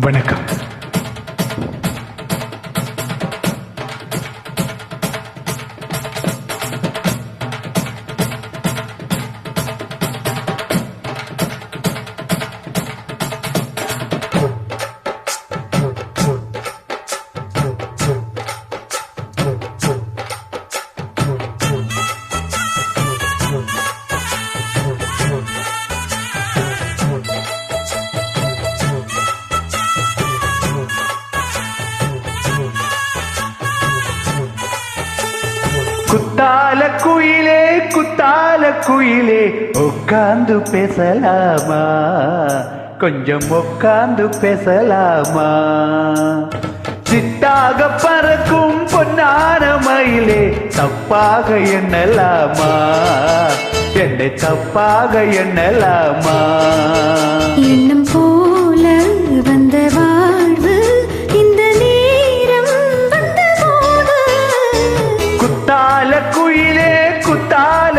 வணக்கம் குத்தால குயிலே உட்கார்ந்து பேசலாமா? கொஞ்சம் உட்கார்ந்து பேசலாமா? சிட்டாக பறக்கும் பொன்னான மயிலே தப்பாக எண்ணலாமா? என்னை தப்பாக எண்ணலாமா? எண்ணம் போல வந்த வாழ்வு இந்த நேரம் குத்தால குயிலே குத்தால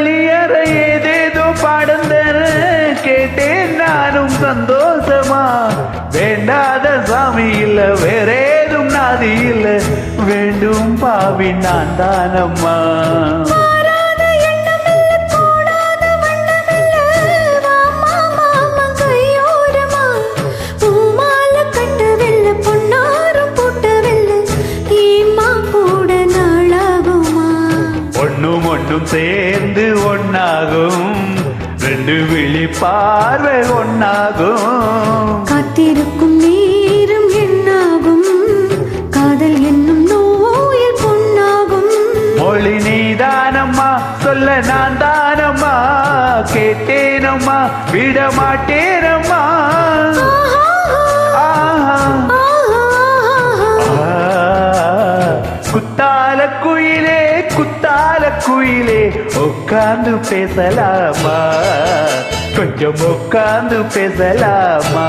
போகாத பள்ளியற ஏதேதோ பாடம் கேட்டேன் நானும் சந்தோஷமா. வேண்டாத சாமி இல்ல வேறேதும் நாதி இல்ல. வேண்டும் பாவி நான் தானம்மா. ஒண்ணும் சேர்ந்து ஒன்னாகும் ரெண்டு விழி பார்வை ஒன்னாகும் காத்திருக்கும் நேரம் என்னாகும்? காதல் என்னும் நோயில் பொன்னாகும். மொழி நீதானம்மா சொல்ல நான் தானம்மா. கேட்டேனம்மா விட மாட்டேனம்மா ஆஹா. குத்தால குயிலே குத்தால குயிலே உட்காந்து பேசலாமா? கொஞ்சம் உட்காந்து பேசலாமா?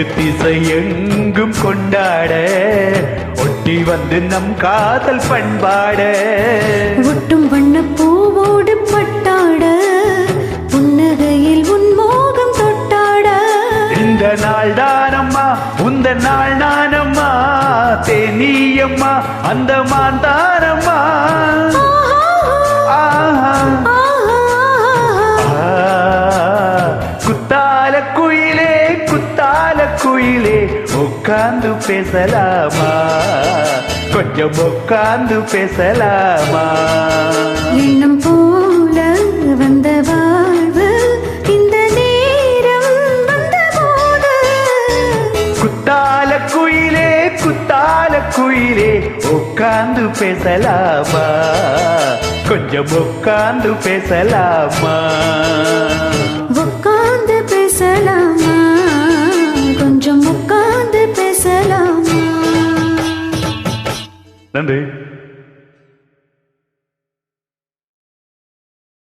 எட்டு திசை எங்கும் கொண்டாட ஒட்டி வந்து நம் காதல் பண்பாட. ஒட்டும் வண்ண பூவோடு பட்டாட புன்னகையில் உன்மோகம் தொட்டாட. இந்த நாள் தானம்மா உந்த நாள் நானம்மா தேனியம்மா அந்த மாந்தானம்மா உட்கார்ந்து பேசலாமா? கொஞ்சம் உட்கார்ந்து பேசலாமா? எண்ணம் போல வந்த வாழ்வு இந்த நேரம் குத்தால குயிலே குத்தால குயிலே உட்கார்ந்து பேசலாமா? கொஞ்சம் உட்கார்ந்து பேசலாமா? Andy.